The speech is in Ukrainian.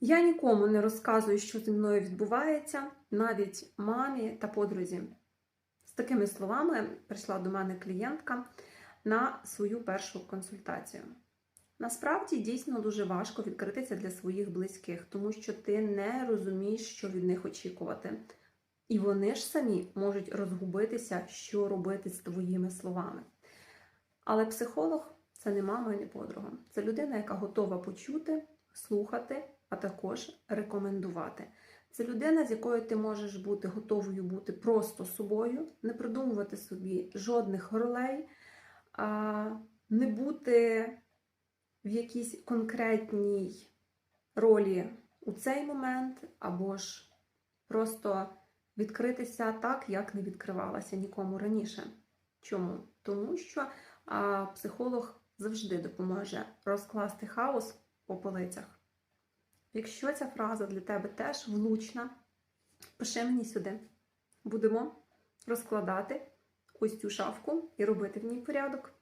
Я нікому не розказую, що зі мною відбувається, навіть мамі та подрузі. З такими словами прийшла до мене клієнтка на свою першу консультацію. Насправді дійсно дуже важко відкритися для своїх близьких, тому що ти не розумієш, що від них очікувати. І вони ж самі можуть розгубитися, що робити з твоїми словами. Але психолог це не мама і не подруга. Це людина, яка готова почути, слухати, а також рекомендувати. Це людина, з якою ти можеш бути готовою бути просто собою, не придумувати собі жодних ролей, не бути в якійсь конкретній ролі у цей момент, або ж просто відкритися так, як не відкривалася нікому раніше. Чому? Тому що психолог завжди допоможе розкласти хаос по полицях. Якщо ця фраза для тебе теж влучна, пиши мені сюди. Будемо розкладати ось цю шафку і робити в ній порядок.